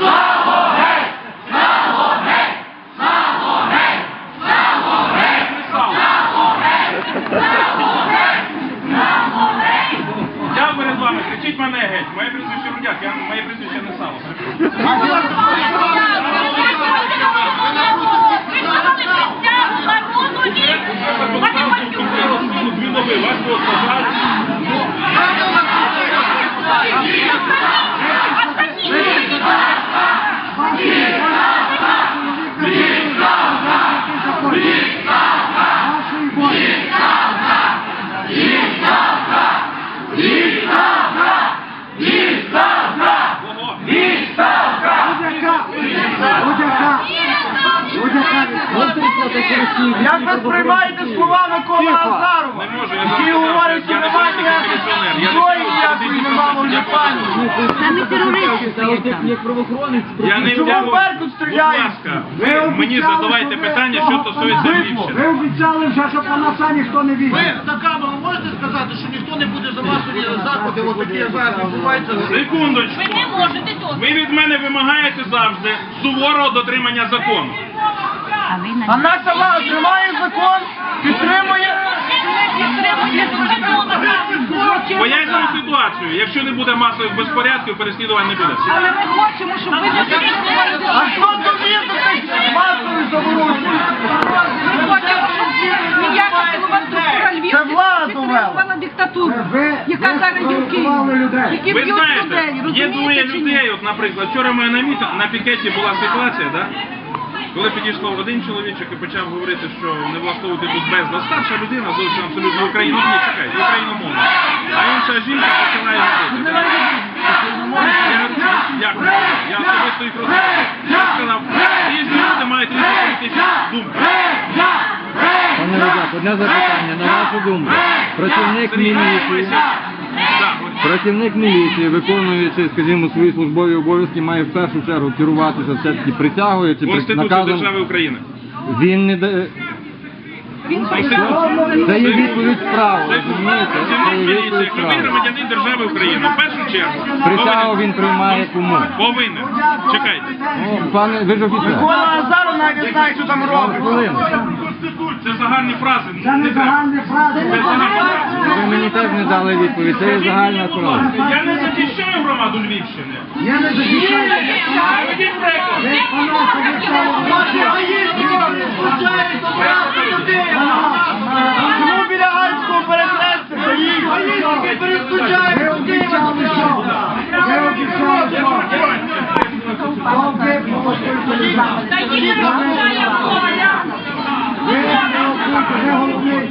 Я перед вами, кричіть мене геть. Моє прізвище Рудяк, я, моє прізвище не сало. Дві доби, вас було Як ви сприймаєте слова Миколи Азарова? Не можу, я Який що не немає зброї ніякої нема на в. Це не терористи стоять там. Я не Чому я- Беркут стріляє? ви мені задавайте питання, що стосується Ви Львівщини. обіцяли вже, що по носа ніхто не Ви візьме. на камеру можете сказати, що ніхто не буде за масові заходи, отакі зараз відбуваються? Секундочку. Ви не можете цього. Ви від мене вимагаєте завжди суворого дотримання закону. А наша влада тримає закон, підтримує. Пояснюю ситуацію. Якщо не буде масових безпорядків, переслідувань не буде. Але ми хочемо, щоб ви не А хто довів до тих масових заворушень? Ми хочемо, щоб ніяка силова структура Львівська підтримувала диктатуру, яка зараз є в Києві, людей. Ви знаєте, є двоє людей, от, наприклад, вчора мене на на пікеті була ситуація, да? Коли підійшов один чоловічок і почав говорити, що не влаштовувати тут безлад. Старша людина, зовсім абсолютно Україну, ні, чекай, україномовна. А інша жінка починає говорити. Я, як? Я особисто їх розумію. Я сказав, різні люди мають різні політичні думки. Пане Рудак, одне запитання, на вашу думку. Працівник міліції, працівник міліції, виконуючи, скажімо, свої службові обов'язки, має в першу чергу керуватися все-таки притягує чи при- Конституція наказом. держави України. Він не дає. Це є відповідь справа, розумієте? Це працівник є міліції, відповідь як любий справа. громадянин держави України. В першу чергу. Присягу повинен- він приймає кому? Повинен. Чекайте. О, Пане, ви ж офіцер. Микола Азаров навіть не знає, що там робить. Хвилину. Це загальні фрази. Це не треба. загальні фрази. Це загальні фрази не дали відповідь. Це є загальна правда. Я не захищаю громаду Львівщини. Я не захищаю. Чому біля Ганського перекрестя? Гаївський перестучає. Ви обіцяли що? Ви обіцяли що? Та їх не розуміє. Ви не розумієте, ви головний.